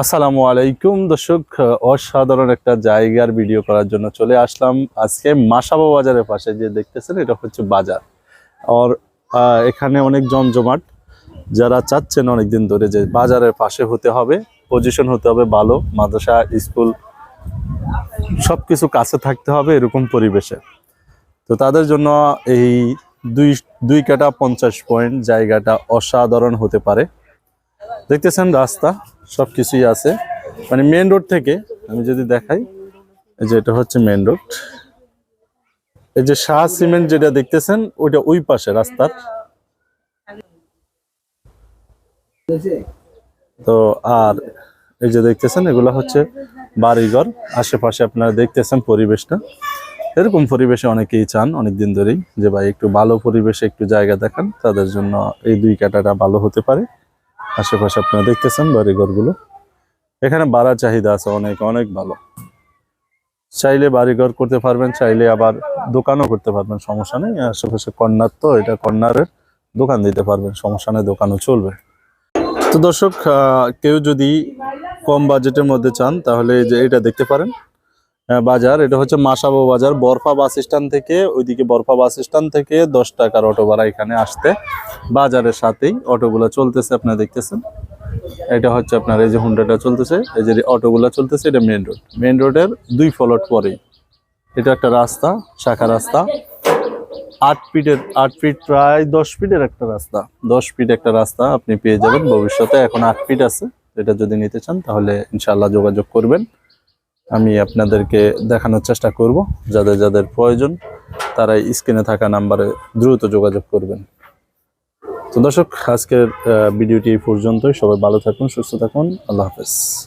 আসসালামু আলাইকুম, দর্শক, অসাধারণ একটা জায়গার ভিডিও করার জন্য চলে আসলাম। আজকে মাসাবো বাজারের পাশে যে দেখতেছেন, এটা হচ্ছে বাজার। আর এখানে অনেক জমজমাট। যারা চাচ্ছেন অনেকদিন ধরে যে বাজারের পাশে হতে হবে পজিশন হতে হবে ভালো, মাদ্রাসা, স্কুল সব কিছু কাছে থাকতে হবে এরকম পরিবেশে। তো তাদের জন্য এই দুই দুই কাটা পঞ্চাশ পয়েন্ট জায়গাটা অসাধারণ হতে পারে। দেখতেছেন রাস্তা সব কিছুই আছে। মানে মেন রোড থেকে আমি যদি দেখাই, এই যে এটা হচ্ছে মেন রোড এই যে শাহ সিমেন্ট যেটা দেখতেছেন, ওইটা ওই পাশে রাস্তার। তো আর এই যে দেখতেছেন, এগুলো হচ্ছে বাড়িঘর। আশেপাশে আপনারা দেখতেছেন পরিবেশটা। এরকম পরিবেশে অনেকেই চান অনেক দিন ধরেই যে ভাই একটু ভালো পরিবেশে একটু জায়গা দেখান, তাদের জন্য এই দুই কাটাটা ভালো হতে পারে। আশেপাশে আপনারা দেখতেছেন বাড়িঘরগুলো এখানে বাড়ার চাহিদা আছে অনেক অনেক ভালো। চাইলে বাড়িঘর করতে পারবেন, চাইলে আবার দোকানও করতে পারবেন, সমস্যা নেই। আশেপাশে কর্নার তো, এটা কর্নারের দোকান দিতে পারবেন, সমস্যা নেই, দোকানও চলবে। তো দর্শক কেউ যদি কম বাজেটের মধ্যে চান, তাহলে যে এটা দেখতে পারেন। বাজার। এটা হচ্ছে মাসাবো বাজার। বরফা বাস স্ট্যান্ড থেকে, ওইদিকে বরফা বাস স্ট্যান্ড থেকে দশ টাকার অটো ভাড়া এখানে আসতে। বাজারের সাথেই অটোগুলো চলতেছে, আপনারা দেখতেছেন। এটা হচ্ছে আপনার এই যে হুন্ডাটা চলতেছে, এই যে অটোগুলো চলতেছে, এটা মেন রোড মেন রোডের দুই ফলট পরেই। এটা একটা রাস্তা, শাখা রাস্তা। আট ফিটের, আট ফিট, প্রায় দশ ফিটের একটা রাস্তা। দশ ফিট একটা রাস্তা আপনি পেয়ে যাবেন ভবিষ্যতে। এখন আট ফিট আছে। এটা যদি নিতে চান তাহলে ইনশাল্লাহ যোগাযোগ করবেন। আমি আপনাদেরকে দেখানোর চেষ্টা করব। যাদের যাদের প্রয়োজন তারা স্ক্রিনে থাকা নাম্বারে দ্রুত যোগাযোগ করবেন। তো দর্শক, আজকের ভিডিওটি এই পর্যন্তই। সবাই ভালো থাকুন, সুস্থ থাকুন। আল্লাহ হাফেজ।